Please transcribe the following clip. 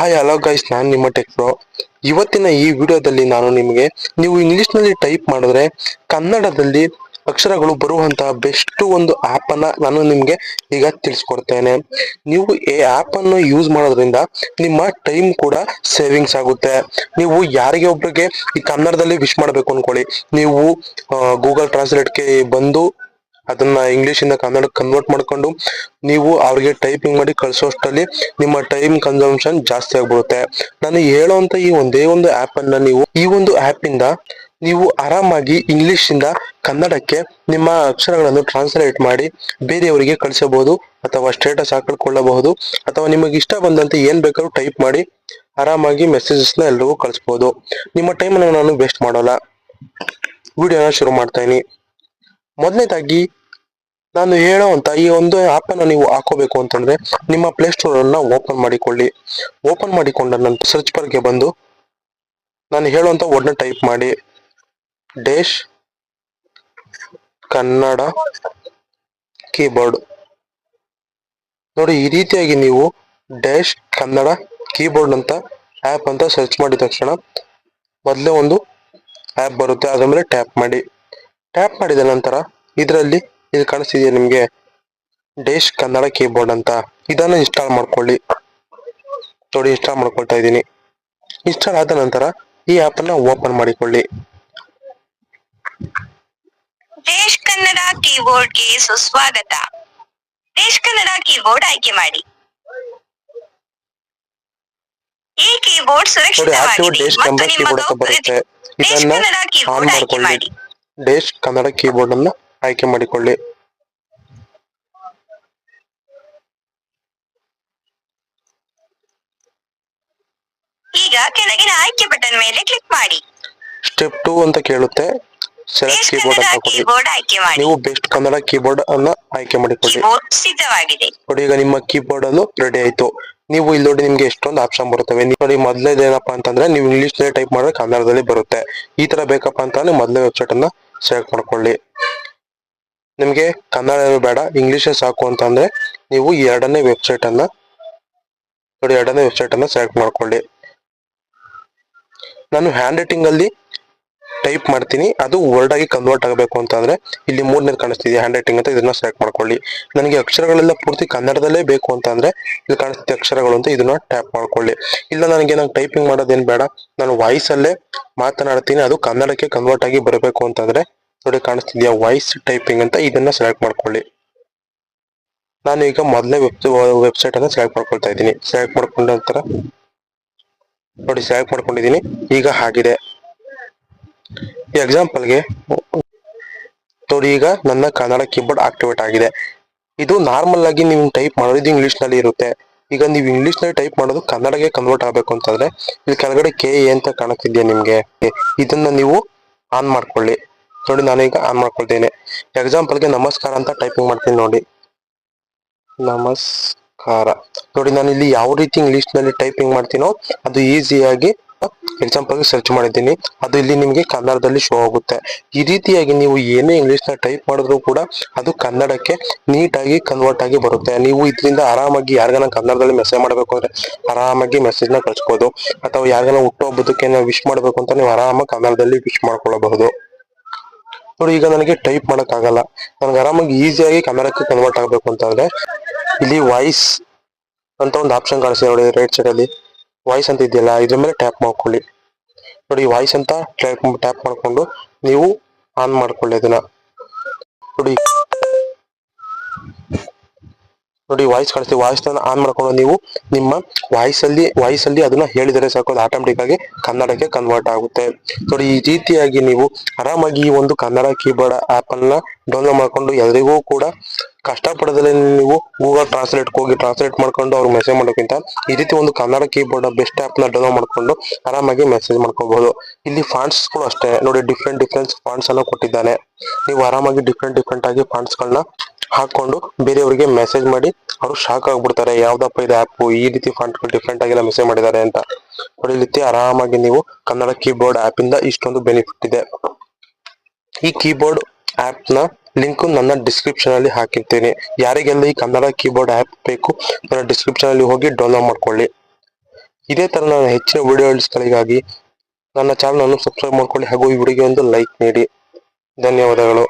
Hi hello guys ನಾನು ನಿಮ್ಮ tech pro ಇವತ್ತಿನ ಈ ವಿಡಿಯೋದಲ್ಲಿ ನಾನು ನಿಮಗೆ ನೀವು ಇಂಗ್ಲಿಷ್ನಲ್ಲಿ ಟೈಪ್ ಮಾಡಿದ್ರೆ ಕನ್ನಡದಲ್ಲಿ ಅಕ್ಷರಗಳು ಬರುವಂತಹ ಬೆಸ್ಟ್ ಒಂದು ಆಪ್ ಅನ್ನ ನಾನು ನಿಮಗೆ ಈಗ ತಿಳಿಸ್ಕೊಡ್ತೇನೆ. ನೀವು ಈ ಆಪ್ ಅನ್ನು ಯೂಸ್ ಮಾಡೋದ್ರಿಂದ ನಿಮ್ಮ ಟೈಮ್ ಕೂಡ ಸೇವಿಂಗ್ಸ್ ಆಗುತ್ತೆ. ನೀವು ಯಾರಿಗೆ ಒಬ್ಬರಿಗೆ ಈ ಕನ್ನಡದಲ್ಲಿ ವಿಶ್ ಮಾಡಬೇಕು ಅನ್ಕೊಳ್ಳಿ. ನೀವು ಗೂಗಲ್ ಟ್ರಾನ್ಸ್ಲೇಟ್ಗೆ ಬಂದು ಅದನ್ನ ಇಂಗ್ಲಿಷ್ ಇಂದ ಕನ್ನಡಕ್ಕೆ ಕನ್ವರ್ಟ್ ಮಾಡ್ಕೊಂಡು ನೀವು ಅವ್ರಿಗೆ ಟೈಪಿಂಗ್ ಮಾಡಿ ಕಳಿಸೋಷ್ಟರಲ್ಲಿ ನಿಮ್ಮ ಟೈಮ್ ಕನ್ಸಂಪ್ಷನ್ ಜಾಸ್ತಿ ಆಗ್ಬಿಡುತ್ತೆ. ನಾನು ಹೇಳೋಂತ ಈ ಒಂದೇ ಒಂದು ಆಪ್ ಅನ್ನ ನೀವು, ಈ ಒಂದು ಆಪ್ ಇಂದ ನೀವು ಆರಾಮಾಗಿ ಇಂಗ್ಲಿಷ್ ಇಂದ ಕನ್ನಡಕ್ಕೆ ನಿಮ್ಮ ಅಕ್ಷರಗಳನ್ನು ಟ್ರಾನ್ಸ್ಲೇಟ್ ಮಾಡಿ ಬೇರೆಯವರಿಗೆ ಕಳಿಸಬಹುದು ಅಥವಾ ಸ್ಟೇಟಸ್ ಹಾಕಿಕೊಳ್ಳಬಹುದು ಅಥವಾ ನಿಮಗೆ ಇಷ್ಟ ಬಂದಂತೆ ಏನ್ ಬೇಕಾದ್ರೂ ಟೈಪ್ ಮಾಡಿ ಆರಾಮಾಗಿ ಮೆಸೇಜಸ್ನ ಎಲ್ಲರಿಗೂ ಕಳಿಸಬಹುದು. ನಿಮ್ಮ ಟೈಮ್ ನಾನು ವೇಸ್ಟ್ ಮಾಡೋಲ್ಲ. ವಿಡಿಯೋನ ಶುರು ಮಾಡ್ತಾ ಮೊದಲನೇದಾಗಿ ನಾನು ಹೇಳುವಂತ ಈ ಒಂದು ಆಪ್ ಅನ್ನ ನೀವು ಹಾಕೋಬೇಕು ಅಂತಂದ್ರೆ ನಿಮ್ಮ ಪ್ಲೇ ಸ್ಟೋರ್ ಅನ್ನ ಓಪನ್ ಮಾಡಿಕೊಳ್ಳಿ. ಓಪನ್ ಮಾಡಿಕೊಂಡ ನಂತರ ಸರ್ಚ್ ಬರ್ಗೆ ಬಂದು ನಾನು ಹೇಳುವಂತ ವರ್ಡ್ನ ಟೈಪ್ ಮಾಡಿ. ಡೇಶ್ ಕನ್ನಡ ಕೀಬೋರ್ಡ್ ನೋಡಿ, ಈ ರೀತಿಯಾಗಿ ನೀವು ಡ್ಯಾಶ್ ಕನ್ನಡ ಕೀಬೋರ್ಡ್ ಅಂತ ಆ್ಯಪ್ ಅಂತ ಸರ್ಚ್ ಮಾಡಿದ ತಕ್ಷಣ ಮೊದಲೇ ಒಂದು ಆಪ್ ಬರುತ್ತೆ. ಅದರ ಮೇಲೆ ಟ್ಯಾಪ್ ಮಾಡಿ. ಟ್ಯಾಪ್ ಮಾಡಿದ ನಂತರ ಇದರಲ್ಲಿ ಇದು ಕಾಣಿಸ್ತಿದೆಯಾ ನಿಮಗೆ? ಡೇಶ್ ಕನ್ನಡ ಕೀಬೋರ್ಡ್ ಅಂತ. ಇದನ್ನು ಇನ್ಸ್ಟಾಲ್ ಮಾಡ್ಕೊಳ್ಳಿ. ನೋಡಿ ಇನ್ಸ್ಟಾಲ್ ಮಾಡ್ಕೊಳ್ತಾ ಇದ್ದೀನಿ. ಇನ್ಸ್ಟಾಲ್ ಆದ ನಂತರ ಈ ಆಪ್ ಅನ್ನ ಓಪನ್ ಮಾಡಿಕೊಳ್ಳಿ. ದೇಶ್ ಕನ್ನಡ ಕೀಬೋರ್ಡ್ಗೆ ಸುಸ್ವಾಗತ. ದೇಶ್ ಕನ್ನಡ ಕೀಬೋರ್ಡ್ ಆಯ್ಕೆ ಮಾಡಿ. ಈ ಕೀಬೋರ್ಡ್ ಸುರಕ್ಷಿತವಾಗಿದೆ ಆಕ್ಟಿವ್ ಸುರಕ್ಷಿತವಾಗಿದೆ ಡೇಶ್ ಮತ್ತು ಕನ್ನಡ ನಿಮ್ಮ ಕೀಬೋರ್ಡ್ ಅಂತ ಬರುತ್ತೆ. ದೇಶ್ ಇದನ್ನ ಆನ್ ಮಾಡ್ಕೊಳ್ಳಿ. ಮಾಡಿ. ಡೇಶ್ ಕನ್ನಡ ಕೀಬೋರ್ಡ್ ಅನ್ನ ಆಯ್ಕೆ ಮಾಡಿಕೊಳ್ಳಿ. ಈಗ ಕೆಳಗಿನ ಆಯ್ಕೆ ಬಟನ್ ಮೇಲೆ ಕ್ಲಿಕ್ ಮಾಡಿ. ಸ್ಟೆಪ್ ಟೂ ಅಂತ ಕೇಳುತ್ತೆ. ಸೆಲೆಕ್ಟ್ ಕೀಬೋರ್ಡ್ ಅಂತ ಕೊಡಿ. ನೀವು ಬೆಸ್ಟ್ ಕನ್ನಡ ಕೀಬೋರ್ಡ್ ಅನ್ನ ಆಯ್ಕೆ ಮಾಡಿಕೊಳ್ಳಿ. ಸಿದ್ಧವಾಗಿದೆ. ನೋಡಿ ಈಗ ನಿಮ್ಮ ಕೀಬೋರ್ಡ್ ಅನ್ನು ರೆಡಿ ಆಯ್ತು. ನೀವು ಇಲ್ಲಿ ನೋಡಿ ನಿಮ್ಗೆ ಎಷ್ಟೊಂದು ಆಪ್ಷನ್ ಬರುತ್ತವೆ. ನೀವು ನೋಡಿ ಮೊದಲೇದು ಏನಪ್ಪಾ ಅಂತಂದ್ರೆ ನೀವು ಇಂಗ್ಲಿಷ್ನಲ್ಲಿ ಟೈಪ್ ಮಾಡಿದ್ರೆ ಕನ್ನಡದಲ್ಲಿ ಬರುತ್ತೆ. ಈ ತರ ಬೇಕಪ್ಪ ಅಂತಂದ್ರೆ ಮೊದಲೇ ವೆಬ್ಸೈಟ್ ಅನ್ನ ಸೆಲೆಕ್ಟ್ ಮಾಡ್ಕೊಳ್ಳಿ. ನಿಮ್ಗೆ ಕನ್ನಡ ಬೇಡ, ಇಂಗ್ಲೀಷೇ ಸಾಕು ಅಂತಂದ್ರೆ ನೀವು ಎರಡನೇ ವೆಬ್ಸೈಟ್ ಅನ್ನ ನೋಡಿ, ಎರಡನೇ ವೆಬ್ಸೈಟ್ ಅನ್ನ ಸೆಲೆಕ್ಟ್ ಮಾಡ್ಕೊಳ್ಳಿ. ನಾನು ಹ್ಯಾಂಡ್ ರೈಟಿಂಗ್ ಅಲ್ಲಿ ಟೈಪ್ ಮಾಡ್ತೀನಿ, ಅದು ವರ್ಡ್ ಆಗಿ ಕನ್ವರ್ಟ್ ಆಗಬೇಕು ಅಂತಂದ್ರೆ ಇಲ್ಲಿ ಮೂರನೇದು ಕಾಣಿಸ್ತಿದೆ ಹ್ಯಾಂಡ್ ರೈಟಿಂಗ್ ಅಂತ ಇದನ್ನ ಸೆಲೆಕ್ಟ್ ಮಾಡ್ಕೊಳ್ಳಿ. ನನಗೆ ಅಕ್ಷರಗಳೆಲ್ಲ ಪೂರ್ತಿ ಕನ್ನಡದಲ್ಲೇ ಬೇಕು ಅಂತಂದ್ರೆ ಇಲ್ಲಿ ಕಾಣಿಸ್ತಿದೆ ಅಕ್ಷರಗಳು ಅಂತ ಇದನ್ನ ಟ್ಯಾಪ್ ಮಾಡ್ಕೊಳ್ಳಿ. ಇಲ್ಲ ನನಗೆ ನಂಗೆ ಟೈಪಿಂಗ್ ಮಾಡೋದೇನು ಬೇಡ, ನಾನು ವಾಯ್ಸಲ್ಲೇ ಮಾತನಾಡ್ತೀನಿ, ಅದು ಕನ್ನಡಕ್ಕೆ ಕನ್ವರ್ಟ್ ಆಗಿ ಬರಬೇಕು ಅಂತಂದ್ರೆ ನೋಡಿ ಕಾಣಿಸ್ತಿದೆಯಾ? ವಾಯ್ಸ್ ಟೈಪಿಂಗ್ ಅಂತ ಇದನ್ನ ಸೆಲೆಕ್ಟ್ ಮಾಡ್ಕೊಳ್ಳಿ. ನಾನು ಈಗ ಮೊದಲನೇ ವೆಬ್ ವೆಬ್ಸೈಟ್ ಅನ್ನ ಸೆಲೆಕ್ಟ್ ಮಾಡ್ಕೊಳ್ತಾ ಇದ್ದೀನಿ. ಸೆಲೆಕ್ಟ್ ಮಾಡ್ಕೊಂಡ ನಂತರ ನೋಡಿ ಸೆಲೆಕ್ಟ್ ಮಾಡ್ಕೊಂಡಿದ್ದೀನಿ. ಈಗ ಆಗಿದೆ ಎಕ್ಸಾಂಪಲ್ಗೆ ನೋಡಿ ಈಗ ನನ್ನ ಕನ್ನಡ ಕೀಬೋರ್ಡ್ ಆಕ್ಟಿವೇಟ್ ಆಗಿದೆ. ಇದು ನಾರ್ಮಲ್ ಆಗಿ ನೀವು ಟೈಪ್ ಮಾಡೋದು ಇಂಗ್ಲಿಷ್ನಲ್ಲಿ ಇರುತ್ತೆ. ಈಗ ನೀವು ಇಂಗ್ಲಿಷ್ನಲ್ಲಿ ಟೈಪ್ ಮಾಡೋದು ಕನ್ನಡಗೆ ಕನ್ವರ್ಟ್ ಆಗಬೇಕು ಅಂತಂದ್ರೆ ಇಲ್ಲಿ ಕೆಳಗಡೆ ಕೆ ಎ ಅಂತ ಕಾಣುತ್ತಿದೆಯಾ ನಿಮಗೆ? ಇದನ್ನ ನೀವು ಆನ್ ಮಾಡ್ಕೊಳ್ಳಿ. ನೋಡಿ ಈಗ ಆನ್ ಮಾಡ್ಕೊಳ್ತೇನೆ. ಎಕ್ಸಾಂಪಲ್ಗೆ ನಮಸ್ಕಾರ ಅಂತ ಟೈಪಿಂಗ್ ಮಾಡ್ತೀನಿ ನೋಡಿ. ನಮಸ್ಕಾರ. ನೋಡಿ ನಾನು ಇಲ್ಲಿ ಯಾವ ರೀತಿ ಇಂಗ್ಲಿಷ್ನಲ್ಲಿ ಟೈಪಿಂಗ್ ಮಾಡ್ತೀನೋ ಅದು ಈಸಿಯಾಗಿ ಎಕ್ಸಾಂಪಲ್ಗೆ ಸರ್ಚ್ ಮಾಡಿದ್ದೀನಿ. ಅದು ಇಲ್ಲಿ ನಿಮಗೆ ಕನ್ನಡದಲ್ಲಿ ಶೋ ಆಗುತ್ತೆ. ಈ ರೀತಿಯಾಗಿ ನೀವು ಏನೇ ಇಂಗ್ಲಿಷ್ನ ಟೈಪ್ ಮಾಡಿದ್ರು ಕೂಡ ಅದು ಕನ್ನಡಕ್ಕೆ ನೀಟಾಗಿ ಕನ್ವರ್ಟ್ ಆಗಿ ಬರುತ್ತೆ. ನೀವು ಇದರಿಂದ ಆರಾಮಾಗಿ ಯಾರಿಗಾನ ಕನ್ನಡದಲ್ಲಿ ಮೆಸೇಜ್ ಮಾಡಬೇಕು ಅಂದ್ರೆ ಆರಾಮಾಗಿ ಮೆಸೇಜ್ ಕಳಿಸ್ಬೋದು ಕಳ್ಸ್ಬೋದು. ಅಥವಾ ಯಾರಿಗಾನ ಹುಟ್ಟುಹಬ್ಬದಕ್ಕೆ ನಾವು ವಿಶ್ ಮಾಡಬೇಕು ಅಂತ ನೀವು ಆರಾಮಾಗಿ ಕನ್ನಡದಲ್ಲಿ ವಿಶ್ ಮಾಡ್ಕೊಳ್ಳಬಹುದು ನೋಡಿ, ಈಗ ನನಗೆ ಟೈಪ್ ಮಾಡೋಕ್ಕಾಗಲ್ಲ. ನನಗೆ ಆರಾಮಾಗಿ ಈಸಿಯಾಗಿ ಕ್ಯಾಮೆರಾಕ್ಕೆ ಕನ್ವರ್ಟ್ ಆಗಬೇಕು ಅಂತಂದ್ರೆ ಇಲ್ಲಿ ವಾಯ್ಸ್ ಅಂತ ಒಂದು ಆಪ್ಷನ್ ಕಾಣಿಸ್ತಿದೆ ನೋಡಿ ರೈಟ್ ಸೈಡ್ ಅಲ್ಲಿ. ವಾಯ್ಸ್ ಅಂತ ಇದೆಯಲ್ಲ, ಇದ್ರ ಮೇಲೆ ಟ್ಯಾಪ್ ಮಾಡ್ಕೊಳ್ಳಿ. ನೋಡಿ ವಾಯ್ಸ್ ಅಂತ ಟ್ಯಾಪ್ ಟ್ಯಾಪ್ ಮಾಡ್ಕೊಂಡು ನೀವು ಆನ್ ಮಾಡ್ಕೊಳ್ಳಿ ಅದನ್ನ. ನೋಡಿ ನೋಡಿ ವಾಯ್ಸ್ ಕಳಿಸ್ತೀವಿ ವಾಯ್ಸ್ ಆನ್ ಮಾಡ್ಕೊಂಡು ನೀವು ನಿಮ್ಮ ವಾಯ್ಸ್ ಅಲ್ಲಿ ವಾಯ್ಸ್ ಅಲ್ಲಿ ಅದನ್ನ ಹೇಳಿದರೆ ಸಾಕು. ಅದು ಆಟೋಮೆಟಿಕ್ ಆಗಿ ಕನ್ನಡಕ್ಕೆ ಕನ್ವರ್ಟ್ ಆಗುತ್ತೆ. ನೋಡಿ, ಈ ರೀತಿಯಾಗಿ ನೀವು ಆರಾಮಾಗಿ ಈ ಒಂದು ಕನ್ನಡ ಕೀಬೋರ್ಡ್ ಆಪ್ ಅನ್ನ ಡೌನ್ಲೋಡ್ ಮಾಡ್ಕೊಂಡು ಎಲ್ರಿಗೂ ಕೂಡ ಕಷ್ಟಪಡದಲ್ಲಿ ನೀವು ಗೂಗಲ್ ಟ್ರಾನ್ಸ್ಲೇಟ್ ಹೋಗಿ ಟ್ರಾನ್ಸ್ಲೇಟ್ ಮಾಡ್ಕೊಂಡು ಅವ್ರಿಗೆ ಮೆಸೇಜ್ ಮಾಡೋಕ್ಕಿಂತ ಈ ರೀತಿ ಒಂದು ಕನ್ನಡ ಕೀಬೋರ್ಡ್ ಬೆಸ್ಟ್ ಆಪ್ನ ಡೌನ್ಲೋಡ್ ಮಾಡ್ಕೊಂಡು ಆರಾಮಾಗಿ ಮೆಸೇಜ್ ಮಾಡ್ಕೋಬಹುದು ಇಲ್ಲಿ ಫಾಂಟ್ಸ್ ಕೂಡ ಅಷ್ಟೇ. ನೋಡಿ ಡಿಫ್ರೆಂಟ್ ಡಿಫ್ರೆಂಟ್ ಫಾಂಟ್ಸ್ ಅನ್ನ ಕೊಟ್ಟಿದ್ದಾನೆ. ನೀವು ಆರಾಮಾಗಿ ಡಿಫ್ರೆಂಟ್ ಡಿಫ್ರೆಂಟ್ ಆಗಿ ಫಾಂಟ್ಸ್ ಗಳನ್ನ ಹಾಕೊಂಡು ಬೇರೆಯವರಿಗೆ ಮೆಸೇಜ್ ಮಾಡಿ ಅವರು ಶಾಕ್ ಆಗ್ಬಿಡ್ತಾರೆ. ಯಾವ್ದಪ್ಪ ಇದು ಆಪ್ ಈ ರೀತಿ ಫಾಂಟ್ಗಳು ಡಿಫ್ರೆಂಟ್ ಆಗಿಲ್ಲ ಮೆಸೇಜ್ ಮಾಡಿದ್ದಾರೆ ಅಂತ. ಈ ರೀತಿ ಆರಾಮಾಗಿ ನೀವು ಕನ್ನಡ ಕೀಬೋರ್ಡ್ ಆಪ್ ಇಂದ ಇಷ್ಟೊಂದು ಬೆನಿಫಿಟ್ ಇದೆ. ಈ ಕೀಬೋರ್ಡ್ ಆಪ್ನ ಲಿಂಕ್ ನನ್ನ ಡಿಸ್ಕ್ರಿಪ್ಷನ್ ಅಲ್ಲಿ ಹಾಕಿರ್ತೀನಿ. ಯಾರಿಗೆಲ್ಲ ಈ ಕನ್ನಡ ಕೀಬೋರ್ಡ್ ಆಪ್ ಬೇಕು ನನ್ನ ಡಿಸ್ಕ್ರಿಪ್ಷನ್ ಅಲ್ಲಿ ಹೋಗಿ ಡೌನ್ಲೋಡ್ ಮಾಡ್ಕೊಳ್ಳಿ. ಇದೇ ತರ ನಾನು ಹೆಚ್ಚಿನ ವಿಡಿಯೋಸ್ಗಳಿಗಾಗಿ ನನ್ನ ಚಾನಲ್ ಅನ್ನು ಸಬ್ಸ್ಕ್ರೈಬ್ ಮಾಡ್ಕೊಳ್ಳಿ ಹಾಗೂ ಈ ವಿಡಿಯೋಗೆ ಒಂದು ಲೈಕ್ ನೀಡಿ. ಧನ್ಯವಾದಗಳು.